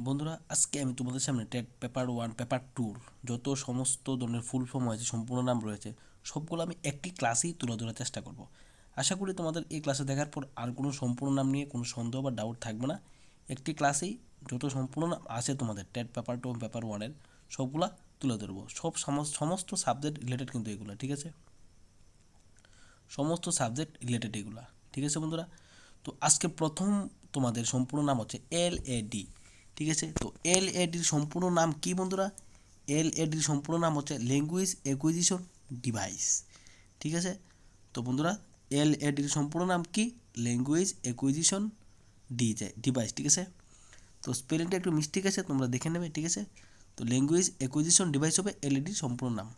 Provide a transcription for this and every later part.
বন্ধুরা, আজকে আমি তোমাদের সামনে টেট পেপার ওয়ান, পেপার টুর যত সমস্ত ধরনের ফুল ফর্ম হয়েছে সম্পূর্ণ নাম রয়েছে, সবগুলো আমি একটি ক্লাসেই তুলে ধরার চেষ্টা করব। আশা করি তোমাদের এই ক্লাসে দেখার পর আর কোনো সম্পূর্ণ নাম নিয়ে কোনো সন্দেহ বা ডাউট থাকবে না। একটি ক্লাসেই যত সম্পূর্ণ নাম আছে তোমাদের, টেট পেপার টু পেপার ওয়ানের সবগুলা তুলে ধরবো। সব সমস- সমস্ত সাবজেক্ট রিলেটেড কিন্তু এগুলো, ঠিক আছে? সমস্ত সাবজেক্ট রিলেটেড এগুলা, ঠিক আছে বন্ধুরা? তো আজকে প্রথম তোমাদের সম্পূর্ণ নাম হচ্ছে এল এ ডি। ঠিক আছে? তো এল এ ডির সম্পূর্ণ নাম কি বন্ধুরা? এল এ ডির সম্পূর্ণ নাম হচ্ছে ল্যাঙ্গুয়েজ অ্যাকুইজিশন ডিভাইস ঠিক আছে? তো বন্ধুরা এল এ ডির সম্পূর্ণ নাম কি? ল্যাঙ্গুয়েজ অ্যাকুইজিশন ডিভাইস ঠিক আছে? তো স্পেলিংটা একটু মিস্টেক আছে তোমরা দেখে নেবে, ঠিক আছে? তো ল্যাঙ্গুয়েজ অ্যাকুইজিশন ডিভাইস হবে এলইডির সম্পূর্ণ নাম।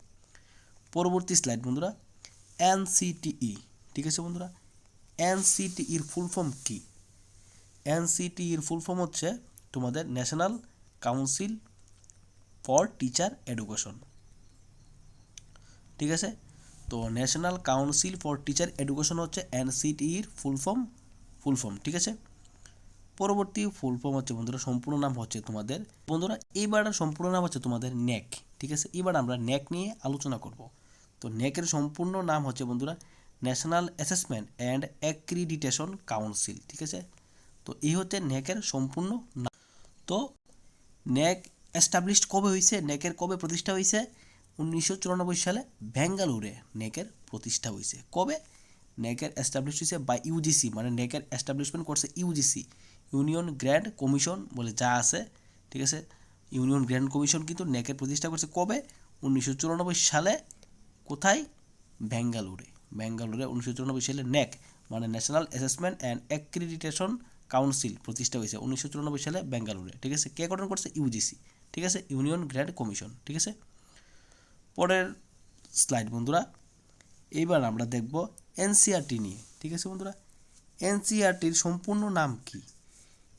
পরবর্তী স্লাইড বন্ধুরা এনসিটিই ঠিক আছে বন্ধুরা? এনসিটিইর ফুল ফর্ম কি? এনসিটিইর ফুল ফর্ম হচ্ছে তোমাদের national council for teacher education ঠিক আছে? তো national council for teacher education হচ্ছে এনসিটিইর ফুল ফর্ম ফুল ফর্ম ঠিক আছে? পরবর্তী ফুল ফর্ম হচ্ছে বন্ধুরা, সম্পূর্ণ নাম হচ্ছে তোমাদের, বন্ধুরা, এইবার সম্পূর্ণ নাম হচ্ছে তোমাদের ন্যাক ঠিক আছে? এবার আমরা ন্যাক নিয়ে আলোচনা করব। তো ন্যাকের সম্পূর্ণ নাম হচ্ছে বন্ধুরা national assessment and accreditation council ঠিক আছে? তো এই হচ্ছে ন্যাকের সম্পূর্ণ তো ন্যাক এস্টাবলিশড কবে হয়েছে ন্যাকের কবে প্রতিষ্ঠা হয়েছে উনিশশো চুরানব্বই সালে ব্যাঙ্গালুরে ন্যাকের প্রতিষ্ঠা হয়েছে কবে? ন্যাকের এস্টাবলিশ হয়েছে বা ইউজিসি মানে ন্যাকের এস্টাবলিশমেন্ট করছে ইউজিসি ইউনিয়ন গ্র্যান্ড কমিশন বলে যা আছে, ঠিক আছে? ইউনিয়ন গ্র্যান্ড কমিশন কিন্তু ন্যাকের প্রতিষ্ঠা করছে কবে? উনিশশো চুরানব্বই সালে কোথায়? ব্যাঙ্গালুরে। ব্যাঙ্গালুরে উনিশশো চুরানব্বই সালে ন্যাক মানে national assessment and accreditation council প্রতিষ্ঠা হয়েছে উনিশশো চুরানব্বই সালে ব্যাঙ্গালুরে ঠিক আছে? কে গঠন করছে? ইউজিসি ঠিক আছে? ইউনিয়ন গ্র্যান্ড কমিশন, ঠিক আছে? পরের স্লাইড বন্ধুরা, এইবার আমরা দেখব এনসিআরটি নিয়ে, ঠিক আছে বন্ধুরা? এনসিআরটির সম্পূর্ণ নাম কি?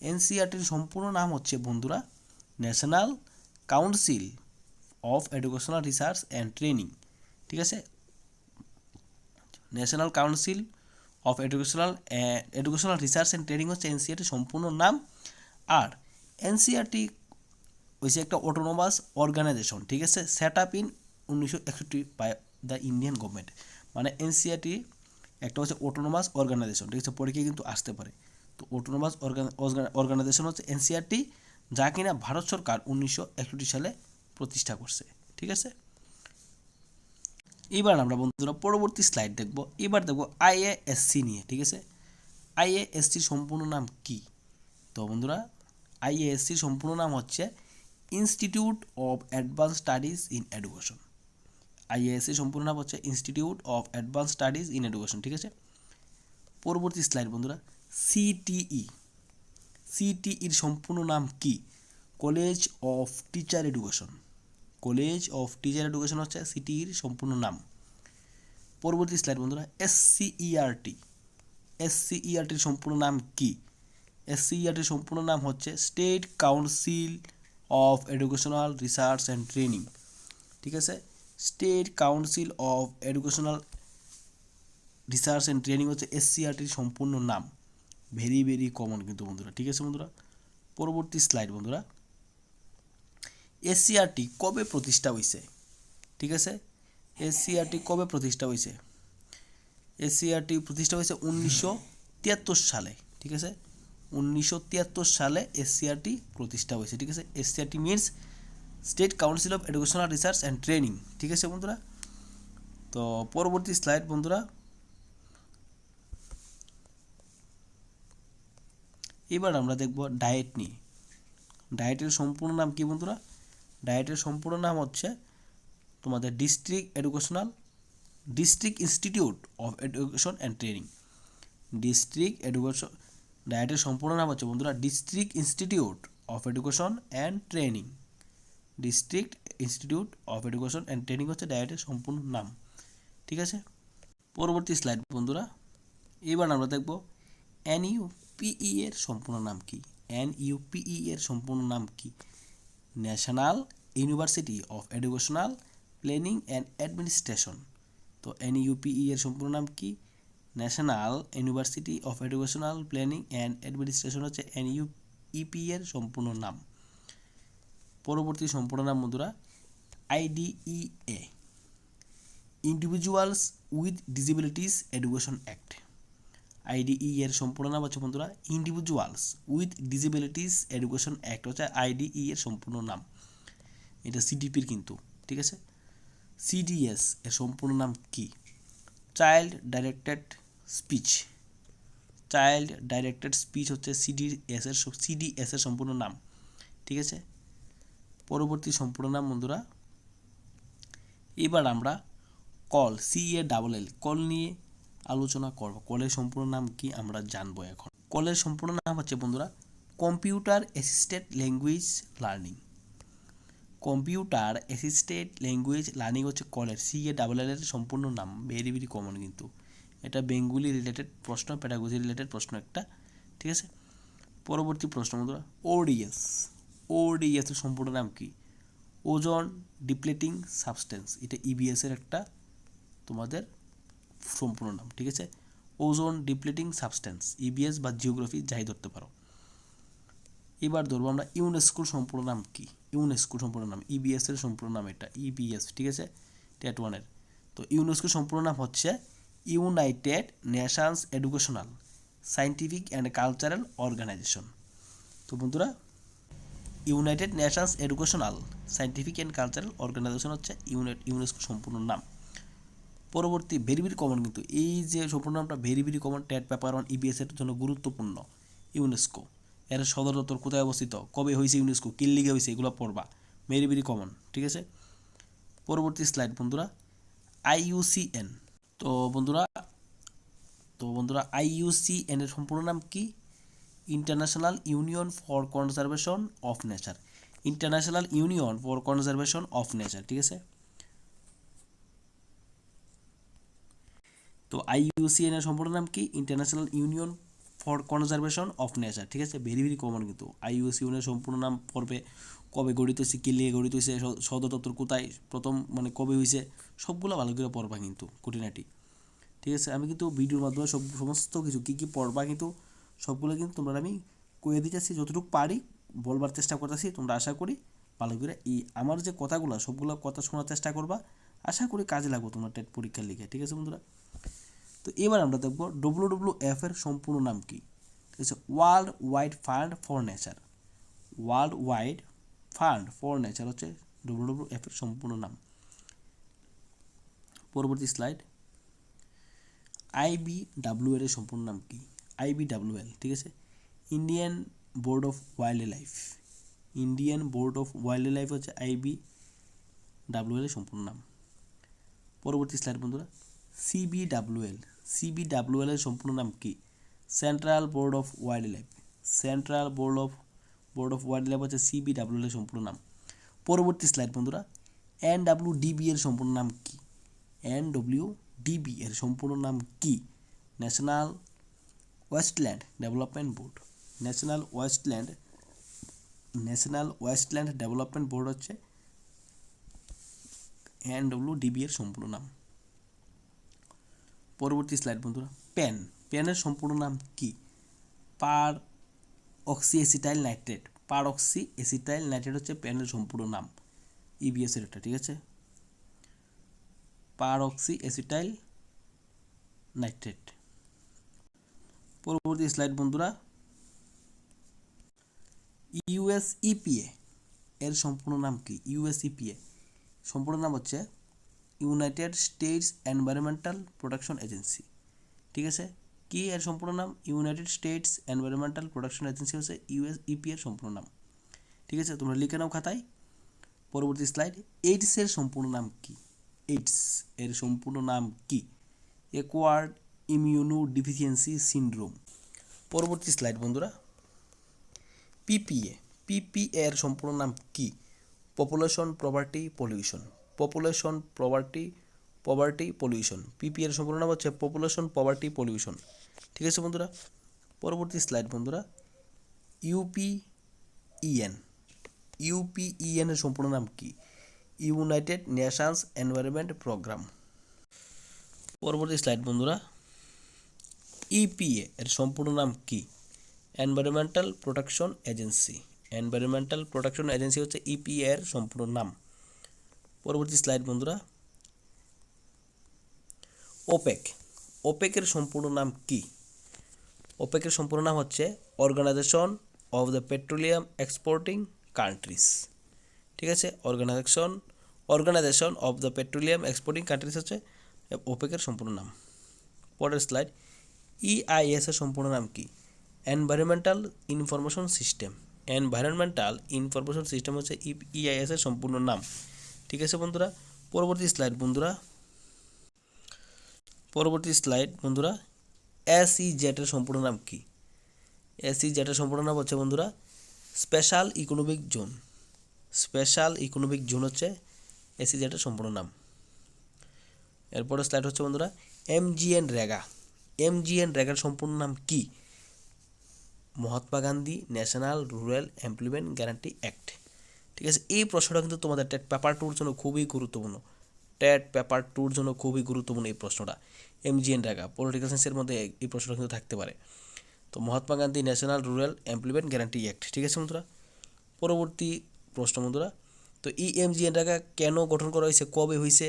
এনসিআরটির সম্পূর্ণ নাম হচ্ছে বন্ধুরা, national council of educational research and training, ঠিক আছে? National council of educational educational research and training হচ্ছে এনসিআরটির সম্পূর্ণ নাম আর এনসিআরটি হয়েছে একটা অটোনোমাস অর্গানাইজেশন ঠিক আছে? সেট আপ ইন উনিশশো একষট্টি বাই দ্য ইন্ডিয়ান গভর্নমেন্ট মানে এনসিআরটি একটা হচ্ছে অটোনোমাস অর্গানাইজেশন ঠিক আছে? পরীক্ষায় কিন্তু আসতে পারে। তো অটোনোমাস অর্গানাইজেশন হচ্ছে এনসিআরটি যা কিনা ভারত সরকার উনিশশো একষট্টি সালে প্রতিষ্ঠা করছে, ঠিক আছে? এবার আমরা, বন্ধুরা, পরবর্তী স্লাইড দেখব। এবার দেখব আইএএসসি নিয়ে, ঠিক আছে? আইএএসসির সম্পূর্ণ নাম কি? তো, বন্ধুরা আইএএসসির সম্পূর্ণ নাম হচ্ছে institute of advance studies in education IASC সম্পূর্ণ নাম হচ্ছে institute of advance studies in education ঠিক আছে? পরবর্তী স্লাইড বন্ধুরা সিটিই সিটিইর সম্পূর্ণ নাম কি? College of teacher education college of teacher education হচ্ছে সিটির সম্পূর্ণ নাম। পরবর্তী স্লাইড বন্ধুরা এসসিইআরটি এসসিইআরটির সম্পূর্ণ নাম কি? এসসিইআরটির সম্পূর্ণ নাম হচ্ছে state council of educational research and training ঠিক আছে? State council of educational research and training হচ্ছে এসসিআরটির সম্পূর্ণ নাম। ভেরি ভেরি কমন কিন্তু বন্ধুরা। ঠিক আছে বন্ধুরা? পরবর্তী স্লাইড বন্ধুরা। এসসিআরটি কবে প্রতিষ্ঠা হয়েছে ঠিক আছে? এসসিআরটি কবে প্রতিষ্ঠা হয়েছে এসসিআরটি প্রতিষ্ঠা হয়েছে উনিশশো তিয়াত্তর সালে, ঠিক আছে? উনিশশো তিয়াত্তর সালে এসসিআরটি প্রতিষ্ঠা হয়েছে ঠিক আছে? SCRT means state council of educational research and training ঠিক আছে বন্ধুরা? তো পরবর্তী স্লাইড বন্ধুরা। এবার আমরা দেখব ডায়েট নিয়ে। ডায়েটের সম্পূর্ণ নাম কি বন্ধুরা? ডায়েটের সম্পূর্ণ নাম হচ্ছে তোমাদের district educational district institute of education and training district education ডায়েটের সম্পূর্ণ নাম হচ্ছে বন্ধুরা district institute of education and training district institute of education and training হচ্ছে ডায়েটের সম্পূর্ণ নাম। ঠিক আছে? পরবর্তী স্লাইড বন্ধুরা, এবার আমরা দেখব এনইউপিই এর সম্পূর্ণ নাম কি? এনইউপিই এর সম্পূর্ণ নাম কি? National university of educational planning and administration তো এনইউপিই এর সম্পূর্ণ নাম কি? National university of educational planning and administration হচ্ছে এনইউইপি এর সম্পূর্ণ নাম। পরবর্তী সম্পূর্ণ নাম বন্ধুরা IDEA individuals with disabilities education act IDE এর সম্পূর্ণ নাম হচ্ছে বন্ধুরা individuals with disabilities education act হচ্ছে আইডিই এর সম্পূর্ণ নাম। এটা সিডিপির কিন্তু, ঠিক আছে? সিডিএস এর সম্পূর্ণ নাম কি? Child directed speech child directed speech হচ্ছে সিডিএস এর সিডিএস এর সম্পূর্ণ নাম, ঠিক আছে? পরবর্তী সম্পূর্ণ নাম বন্ধুরা, এবার আমরা CALL C A double L CALL নিয়ে আলোচনা করব। কলের সম্পূর্ণ নাম কি আমরা জানব এখন। কলের সম্পূর্ণ নাম হচ্ছে বন্ধুরা, computer assisted language learning. Computer assisted language learning হচ্ছে কলের, সি এ ডাবল এল এর সম্পূর্ণ নাম, ভেরি ভেরি কমন কিন্তু। এটা বেঙ্গুলি রিলেটেড প্রশ্ন প্যাডাগজি রিলেটেড প্রশ্ন একটা, ঠিক আছে? পরবর্তী প্রশ্ন বন্ধুরা, ওডিএস। ওডিএস এর সম্পূর্ণ নাম কি? ওজন ডিপ্লেটিং সাবস্টেন্স, এটা ইবিএস এর একটা তোমাদের সম্পূর্ণ নাম, ঠিক আছে? ওজোন ডিপ্লেটিং সাবস্টেন্স ইবিএস বা জিওগ্রাফি যাই ধরতে পারো। এবার ধরবো আমরা ইউনেস্কোর সম্পূর্ণ নাম কি? ইউনেস্কোর সম্পূর্ণ নাম ইবিএস এর সম্পূর্ণ নাম এটা ইবিএস ঠিক আছে? টেট ওয়ানের তো ইউনেস্কোর সম্পূর্ণ নাম হচ্ছে United Nations Educational Scientific and Cultural Organisation তো বন্ধুরা United Nations Educational Scientific and Cultural Organisation হচ্ছে ইউনাইট ইউনেস্কো সম্পূর্ণ নাম। পরবর্তী ভেরি ভেরি কমন কিন্তু এই যে সম্পূর্ণ নামটা very very common TET paper one EBS এর জন্য গুরুত্বপূর্ণ ইউনেস্কো এর সদর দপ্তর কোথায় অবস্থিত? কবে হয়েছে ইউনেস্কো কিল লিগে হয়েছে? এগুলো পড়বা। ভেরি ভেরি কমন ঠিক আছে? পরবর্তী স্লাইড বন্ধুরা আইইউসিএন তো বন্ধুরা তো বন্ধুরা আইইউসিএন এর সম্পূর্ণ নাম কি? International Union for Conservation of Nature International Union for Conservation of Nature ঠিক আছে? তো আইইউসিএন এর সম্পূর্ণ নাম কি? International Union for Conservation of Nature ঠিক আছে? ভেরি ভেরি কমন কিন্তু। আইইউসিএন এর সম্পূর্ণ নাম পড়বে কবে গঠিত হয়েছে কী লিয়ে গঠিত হয়েছে সদর দপ্তর কোথায়, প্রথম মানে কবে হয়েছে সবগুলো ভালো করে পড়বা কিন্তু, খুঁটিনাটি। ঠিক আছে? আমি কিন্তু ভিডিওর মাধ্যমে সব সমস্ত কিছু কী কী পড়বা কিন্তু, সবগুলো কিন্তু তোমরা আমি কয়ে দিতেছি, যতটুকু পারি, বলবার চেষ্টা করতেছি, তোমরা আশা করি ভালো করে এই আমার যে কথাগুলো, সবগুলো কথা শোনার চেষ্টা করবা, আশা করি কাজে লাগবো তোমার টেট পরীক্ষার লিখে ঠিক আছে বন্ধুরা? তো এবার আমরা দেখব ডব্লু ডব্লু এফ এর সম্পূর্ণ নাম কি? ঠিক আছে world wide fund for nature world wide fund for nature হচ্ছে ডব্লু ডব্লু এফ এর সম্পূর্ণ নাম। পরবর্তী স্লাইড আইবি ডাব্লিউ এর সম্পূর্ণ নাম কি? আইবি ডাব্লিউ এল ঠিক আছে? Indian board of wild life Indian board of wild life হচ্ছে আইবি ডাব্লিউ এর সম্পূর্ণ নাম। পরবর্তী স্লাইড বন্ধুরা সিবিডাব্লিউএল সিবিডাব্লিউএল এর সম্পূর্ণ নাম কি? Central board of wild life central board of board of wild life হচ্ছে সিবিডাব্লিউএল এর সম্পূর্ণ নাম। পরবর্তী স্লাইড বন্ধুরা এন ডাব্লিউ ডিবি এর সম্পূর্ণ নাম কি? এন ডব্লিউ ডিবি এর সম্পূর্ণ নাম কি? National wasteland development board national wasteland national wasteland development board হচ্ছে এন ডব্লিউ ডিবি এর সম্পূর্ণ নাম। পরবর্তী স্লাইড বন্ধুরা। পেন পেনের সম্পূর্ণ নাম কি? Peroxy acetyl nitrate peroxy acetyl nitrate হচ্ছে পেনের সম্পূর্ণ নাম। ইবিএস এর এটা ঠিক আছে? পার অক্সি এসিটাইল নাইট্রেট পরবর্তী স্লাইড বন্ধুরা ইউএস ইপিএ এর সম্পূর্ণ নাম কি? ইউএস ইপিএ সম্পূর্ণ নাম হচ্ছে United States environmental protection agency. ঠিক আছে? কি এর সম্পূর্ণ নাম? United States environmental protection agency হচ্ছে ইউএস ইপি এর সম্পূর্ণ নাম। ঠিক আছে? তোমরা লিখে নাও খাতায়। পরবর্তী স্লাইড। এইডস এর সম্পূর্ণ নাম কি? এইডস এর সম্পূর্ণ নাম কি? Acquired immunodeficiency syndrome. পরবর্তী স্লাইড বন্ধুরা। পিপিএ পিপিএ এর সম্পূর্ণ নাম কি? Population, property, pollution. Population property poverty pollution PP এর সম্পূর্ণ নাম হচ্ছে পপুলেশন পভার্টি পলিউশন ঠিক আছে বন্ধুরা? পরবর্তী স্লাইড বন্ধুরা। ইউপিইএন ইউপিইএন এর সম্পূর্ণ নাম কি? ইউনাইটেড নেশনস এনভায়রনমেন্ট প্রোগ্রাম পরবর্তী স্লাইড বন্ধুরা। ইপিএ এর সম্পূর্ণ নাম কি? Environmental protection agency environmental protection agency হচ্ছে ইপিএ এর সম্পূর্ণ নাম। পরবর্তী স্লাইড বন্ধুরা। ওপেক ওপেকের সম্পূর্ণ নাম কি? ওপেকের সম্পূর্ণ নাম হচ্ছে organisation of the petroleum exporting countries ঠিক আছে? Organisation organisation of the petroleum exporting countries হচ্ছে ওপেকের সম্পূর্ণ নাম। পরের স্লাইড ইআইএস এর সম্পূর্ণ নাম কি? Environmental information system environmental information system হচ্ছে ইআইএস এর সম্পূর্ণ নাম। ঠিক আছে বন্ধুরা? পরবর্তী স্লাইড বন্ধুরা। পরবর্তী স্লাইড বন্ধুরা এসই জেটের সম্পূর্ণ নাম কি? এসই জেটের সম্পূর্ণ নাম হচ্ছে বন্ধুরা special economic zone special economic zone হচ্ছে এসি জেটের সম্পূর্ণ নাম। এরপরে স্লাইড হচ্ছে বন্ধুরা এমজিএন রেগা এমজিএন রেগার সম্পূর্ণ নাম কি? Mahatma Gandhi national rural employment guarantee act ঠিক আছে এই প্রশ্নটা কিন্তু তোমাদের টেট পেপার টুর জন্য খুবই গুরুত্বপূর্ণ। টেট পেপার টুর জন্য খুবই গুরুত্বপূর্ণ এই প্রশ্নটা। এমজিএন রেগা পলিটিক্যাল সায়েন্সের মধ্যে এই প্রশ্নটা কিন্তু থাকতে পারে। তো Mahatma Gandhi national rural employment guarantee act ঠিক আছে বন্ধুরা? পরবর্তী প্রশ্ন বন্ধুরা, তো এই এমজিএন রেগা কেন গঠন করা হয়েছে, কবে হয়েছে,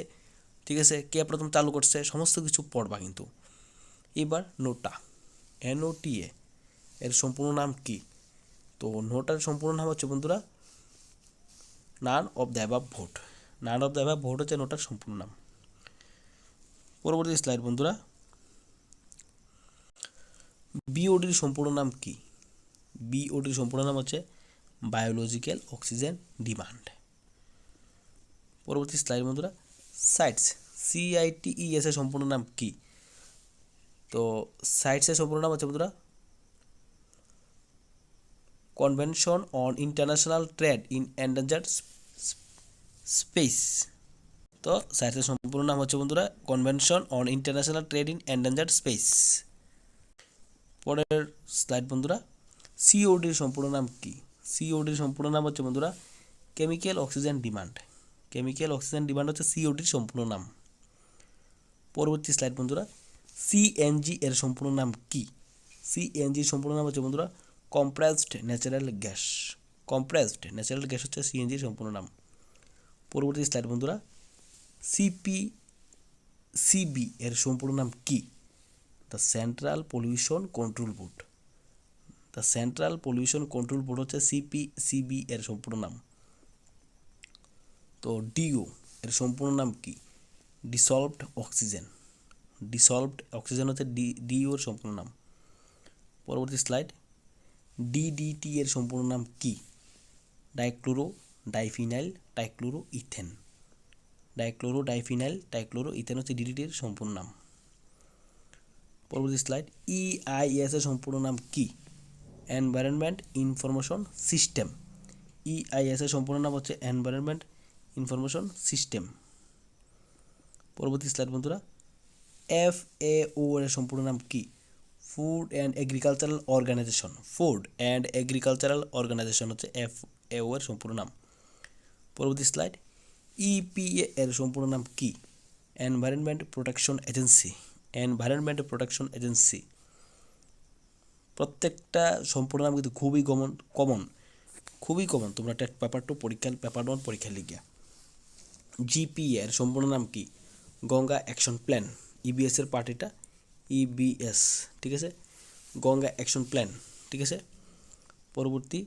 ঠিক আছে? কে প্রথম চালু করছে, সমস্ত কিছু পড়বা কিন্তু। এবার নোটা এনওটিএ এর সম্পূর্ণ নাম কি? তো নোটার সম্পূর্ণ নাম হচ্ছে বন্ধুরা none of the above vote. None of the above vote হচ্ছে নোটার সম্পূর্ণ নাম। পরবর্তী স্লাইড বন্ধুরা। বিওডির সম্পূর্ণ নাম কি? বিওডির সম্পূর্ণ নাম হচ্ছে বায়োলজিক্যাল অক্সিজেন ডিমান্ড পরবর্তী স্লাইড বন্ধুরা। সাইটস সিআইটিইএস এর সম্পূর্ণ নাম কি? তো সাইটসের সম্পূর্ণ নাম হচ্ছে বন্ধুরা convention on international trade in endangered space তো সাইটসের সম্পূর্ণ নাম হচ্ছে বন্ধুরা convention on international trade in endangered space পরের স্লাইড বন্ধুরা সিওডির সম্পূর্ণ নাম কি? সিওডির সম্পূর্ণ নাম হচ্ছে বন্ধুরা chemical oxygen demand chemical oxygen demand হচ্ছে সিওডির সম্পূর্ণ নাম। পরবর্তী স্লাইড বন্ধুরা সিএনজি এর সম্পূর্ণ নাম কি? সিএনজির সম্পূর্ণ নাম হচ্ছে বন্ধুরা compressed natural gas compressed natural gas হচ্ছে সিএনজির সম্পূর্ণ নাম। পরবর্তী স্লাইড বন্ধুরা সিপি সিবি এর সম্পূর্ণ নাম কি? The Central Pollution Control Board the Central Pollution Control Board হচ্ছে সিপি সিবি এর সম্পূর্ণ নাম। তো ডিও এর সম্পূর্ণ নাম কি? ডিসলভড অক্সিজেন ডিসলভড অক্সিজেন হচ্ছে ডি ডিওর সম্পূর্ণ নাম। পরবর্তী স্লাইড ডিডিটি এর সম্পূর্ণ নাম কি? Dichloro diphenyl dichloro ethane dichloro diphenyl dichloro ethane হচ্ছে ডিডিটির সম্পূর্ণ নাম। পরবর্তী স্লাইড ইআইএস এর সম্পূর্ণ নাম কি? এনভায়রনমেন্ট ইনফরমেশন সিস্টেম ইআইএস এর সম্পূর্ণ নাম হচ্ছে এনভায়রনমেন্ট ইনফরমেশন সিস্টেম পরবর্তী স্লাইড বন্ধুরা এফ এ ও এর সম্পূর্ণ নাম কি? Food and agricultural organisation food and agricultural organisation হচ্ছে এফ এ ও এর সম্পূর্ণ নাম। পরবর্তী স্লাইড ইপিএ এর সম্পূর্ণ নাম কি? Environment protection agency environment protection agency প্রত্যেকটা সম্পূর্ণ নাম কিন্তু খুবই কমন কমন খুবই কমন তোমরা টেট পেপার টু পরীক্ষা পেপার ওয়ান পরীক্ষা লিখিয়া। জিপিএ এর সম্পূর্ণ নাম কি? গঙ্গা অ্যাকশন প্ল্যান ইবিএস এর পার্টিটা ইবিএস ঠিক আছে? গঙ্গা অ্যাকশন প্ল্যান, ঠিক আছে? পরবর্তী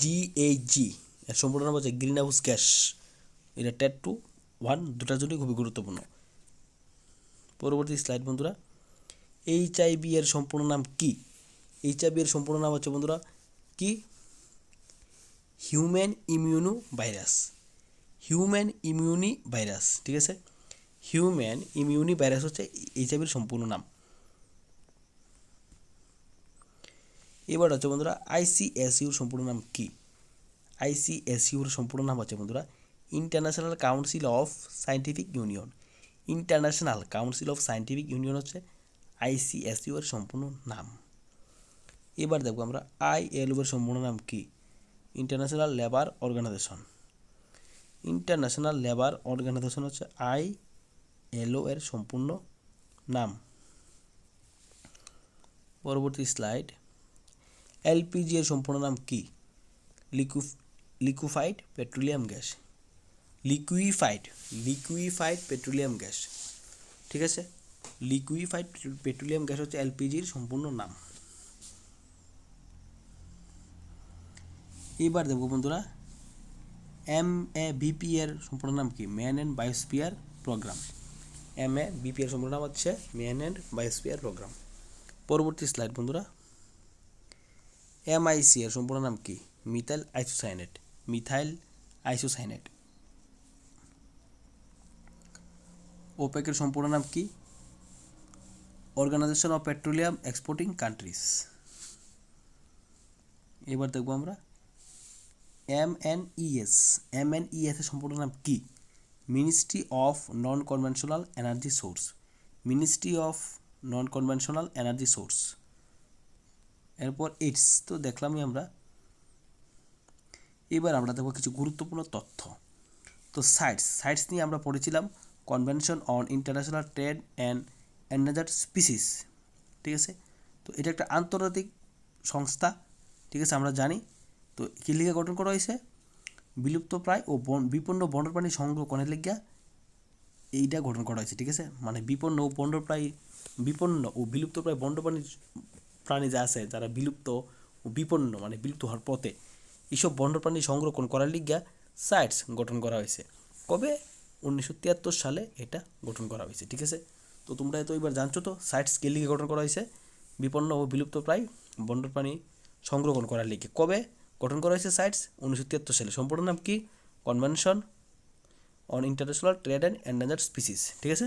জিএইচজি এর সম্পূর্ণ নাম হচ্ছে গ্রিন হাউস গ্যাস এটা টেট টু ওয়ান দুটার জন্যই খুবই গুরুত্বপূর্ণ। পরবর্তী স্লাইড বন্ধুরা এইচআইভি এর সম্পূর্ণ নাম কি? এইচআইভি এর সম্পূর্ণ নাম হচ্ছে বন্ধুরা, কি? Human immuno virus human immuno virus ঠিক আছে? হিউম্যান ইমিউনি ভাইরাস হচ্ছে এইচআইভির সম্পূর্ণ নাম। এবার হচ্ছে বন্ধুরা আইসিএসইউর সম্পূর্ণ নাম কি? আইসিএসইউর সম্পূর্ণ নাম হচ্ছে বন্ধুরা international council of scientific union international council of scientific union হচ্ছে আইসিএসইউ এর সম্পূর্ণ নাম। এবার দেখব আমরা আইএলও এর সম্পূর্ণ নাম কি? International labour organisation international labour organisation হচ্ছে আই এলও এর সম্পূর্ণ নাম। পরবর্তী স্লাইড। এলপিজি এর সম্পূর্ণ নাম কি? লিকুইফ liquefied petroleum gas. Liquefied liquefied petroleum gas. ঠিক আছে? লিকুইফাইড পেট্রোলিয়াম গ্যাস হচ্ছে এলপিজির সম্পূর্ণ নাম। এবার দেখব বন্ধুরা এম এ বিপি এর সম্পূর্ণ নাম কি? Man and Biosphere Programme. M A BP এর সম্পূর্ণ নাম হচ্ছে ম্যান অ্যান্ড বায়োস্পিয়ার প্রোগ্রাম পরবর্তী স্লাইড বন্ধুরা। এমআইসি এর সম্পূর্ণ নাম কি? মিথাইল আইসোসাইনেট মিথাইল আইসোসাইনেট ওপেকের সম্পূর্ণ নাম কি? Organisation of petroleum exporting countries এবার দেখব আমরা। M N ES M N ES এর সম্পূর্ণ নাম কি? Ministry of non conventional energy source ministry of non conventional energy source এরপর এইডস তো দেখলামই আমরা। এবার আমরা দেখব কিছু গুরুত্বপূর্ণ তথ্য। তো সাইটস সাইটস নিয়ে আমরা পড়েছিলাম convention on international trade and endangered species ঠিক আছে? তো এটা একটা আন্তর্জাতিক সংস্থা, ঠিক আছে, আমরা জানি। তো কী লিখে গঠন করা হয়েছে? বিলুপ্ত প্রায় ও বিপন্ন বন্যপ্রাণী সংরক্ষণের লিগা এইটা গঠন করা হয়েছে, ঠিক আছে? মানে বিপন্ন ও বন্যপ্রায় বিপন্ন ও বিলুপ্ত প্রায় বন্যপ্রাণী প্রাণী যা আছে, যারা বিলুপ্ত ও বিপন্ন মানে বিলুপ্ত হওয়ার পথে এইসব বন্যপ্রাণী সংরক্ষণ করার লিগা সাইটস গঠন করা হয়েছে। কবে? উনিশশো তিয়াত্তর সালে এটা গঠন করা হয়েছে, ঠিক আছে? তো তোমরা তো এবার জানছো তো, সাইটস কে লিগে গঠন করা হয়েছে, বিপন্ন ও বিলুপ্ত প্রায় বন্যপ্রাণী সংরক্ষণ করার লিগে কবে? গঠন করা হয়েছে সাইটস উনিশশো তিয়াত্তর সালে। সম্পূর্ণ নাম কি? Convention on international trade and endangered species ঠিক আছে?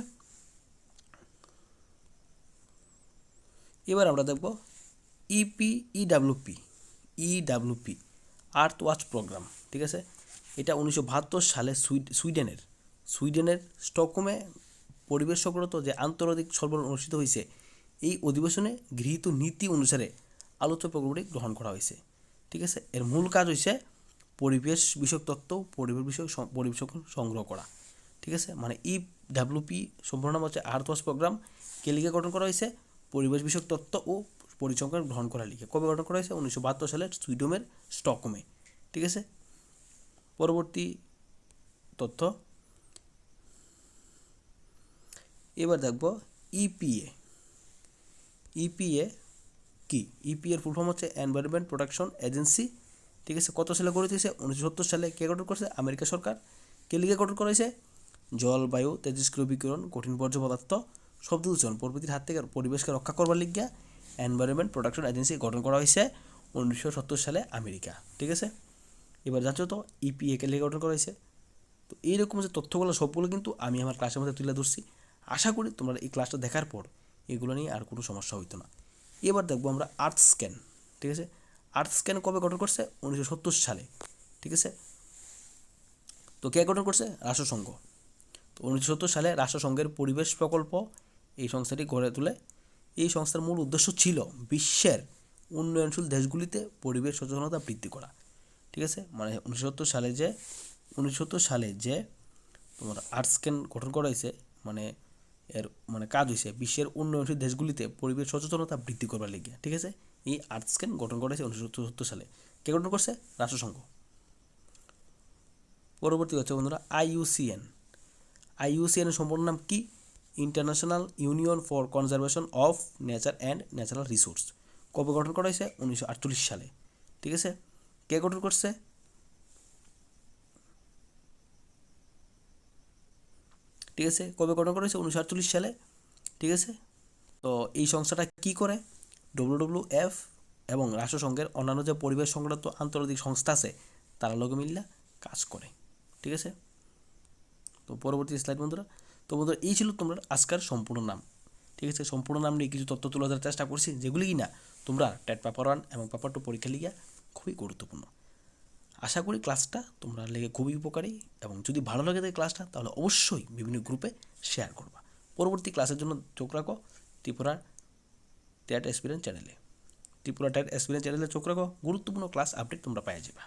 এবার আমরা দেখব EP EWP EWP earth watch programme ঠিক আছে? এটা উনিশশো বাহাত্তর সালে সুইডেনের। সুইডেনের স্টকহোমে পরিবেশ যে আন্তর্জাতিক সম্মেলন অনুষ্ঠিত হয়েছে, এই অধিবেশনে গৃহীত নীতি অনুসারে আলোচ্য প্রোগ্রামটি গ্রহণ করা হয়েছে। ঠিক আছে? এর মূল কাজ হয়েছে পরিবেশ বিষয়ক তত্ত্ব, পরিবেশ বিষয়ক পরিবেশ সংগ্রহ করা। ঠিক আছে? মানে ই ডাব্লিউপি সম্পূর্ণ নাম হচ্ছে আর্থ ওয়াচ প্রোগ্রাম কে লিগে গঠন করা হয়েছে পরিবেশ বিষয়ক তত্ত্ব ও পরিসংখ্যান গ্রহণ করা লিখে। কবে গঠন করা হয়েছে উনিশশো বাহাত্তর সালে সুইডমের স্টকমে ঠিক আছে? পরবর্তী তথ্য। এবার দেখব ইপিএ ইপিএ কি? ইপি এর ফুল ফর্ম হচ্ছে এনভায়রনমেন্ট প্রোটেকশন এজেন্সি ঠিক আছে, কত সালে তুলেছে উনিশশো সত্তর সালে কে গঠন করেছে? আমেরিকা সরকার। কে লিগে গঠন করা হয়েছে? জলবায়ু তেজস্ক্রিয় বিকিরণ, কঠিন বর্জ্য পদার্থ শব্দ দূষণ প্রকৃতির হাত থেকে পরিবেশকে রক্ষা করবার লিগিয়া এনভায়রনমেন্ট প্রোটেকশন এজেন্সি গঠন করা হয়েছে উনিশশো সত্তর সালে আমেরিকা। ঠিক আছে? এবার জানছো তো ইপিএ কে লিগে গঠন করা হয়েছে? তো এইরকম যে তথ্যগুলো সবগুলো কিন্তু আমি আমার ক্লাসের মধ্যে তুলে ধরছি। আশা করি তোমরা এই ক্লাসটা দেখার পর এগুলো নিয়ে আর কোনো সমস্যা হইতো না। এবার দেখব আমরা আর্থ স্ক্যান ঠিক আছে? আর্থ স্ক্যান কবে গঠন করছে? উনিশশো সত্তর সালে, ঠিক আছে? তো কে গঠন করছে? রাষ্ট্রসংঘ। তো উনিশশো সত্তর সালে রাষ্ট্রসংঘের পরিবেশ প্রকল্প এই সংস্থাটি গড়ে তোলে। এই সংস্থার মূল উদ্দেশ্য ছিল বিশ্বের উন্নয়নশীল দেশগুলিতে পরিবেশ সচেতনতা বৃদ্ধি করা, ঠিক আছে? মানে উনিশশো সত্তর সালে যে, উনিশশো সত্তর সালে যে তোমার আর্থ স্ক্যান গঠন করা হয়েছে মানে এর মানে কাজ হয়েছে বিশ্বের উন্নয়নশীল দেশগুলিতে পরিবেশ সচেতনতা বৃদ্ধি করবার লেগে ঠিক আছে? এই আর্থ স্ক্যান গঠন করেছে উনিশশো সত্তর সালে। কে গঠন করছে? রাষ্ট্রসংঘ। পরবর্তী হচ্ছে বন্ধুরা আইইউসিএন আইইউসিএন এর সম্পূর্ণ নাম কি? International union for conservation of nature and natural resource. কবে গঠন করা হয়েছে? উনিশশো আটচল্লিশ সালে। ঠিক আছে? কে গঠন করছে? ঠিক আছে? কবে গঠন করা হয়েছে উনিশশো সালে। ঠিক আছে? তো এই সংস্থাটা কি করে? ডব্লিউ এফ এবং রাষ্ট্রসংঘের অন্যান্য যে পরিবেশ সংক্রান্ত আন্তর্জাতিক সংস্থা আছে, তারা লগে মিল্লা কাজ করে। ঠিক আছে? তো পরবর্তী স্লাইড বন্ধুরা। তো বন্ধুরা, এই ছিল তোমরা আজকের সম্পূর্ণ নাম। ঠিক আছে? সম্পূর্ণ নাম নিয়ে কিছু তথ্য তুলে ধরার চেষ্টা করছি, যেগুলি কি না তোমরা টেট পেপার ওয়ান এবং পেপার টু পরীক্ষা লিগিয়া খুবই গুরুত্বপূর্ণ। আশা করি ক্লাসটা তোমরা লেগে খুবই উপকারী এবং যদি ভালো লাগে থাকে ক্লাসটা, তাহলে অবশ্যই বিভিন্ন গ্রুপে শেয়ার করবা। পরবর্তী ক্লাসের জন্য চোখ রাখো ত্রিপুরার ট্যাট এক্সপিরিয়েন্স চ্যানেলে ত্রিপুরা ট্যাট এক্সপিরিয়েন্স চ্যানেলে চোখ রাখো। গুরুত্বপূর্ণ ক্লাস আপডেট তোমরা পেয়ে যাবে।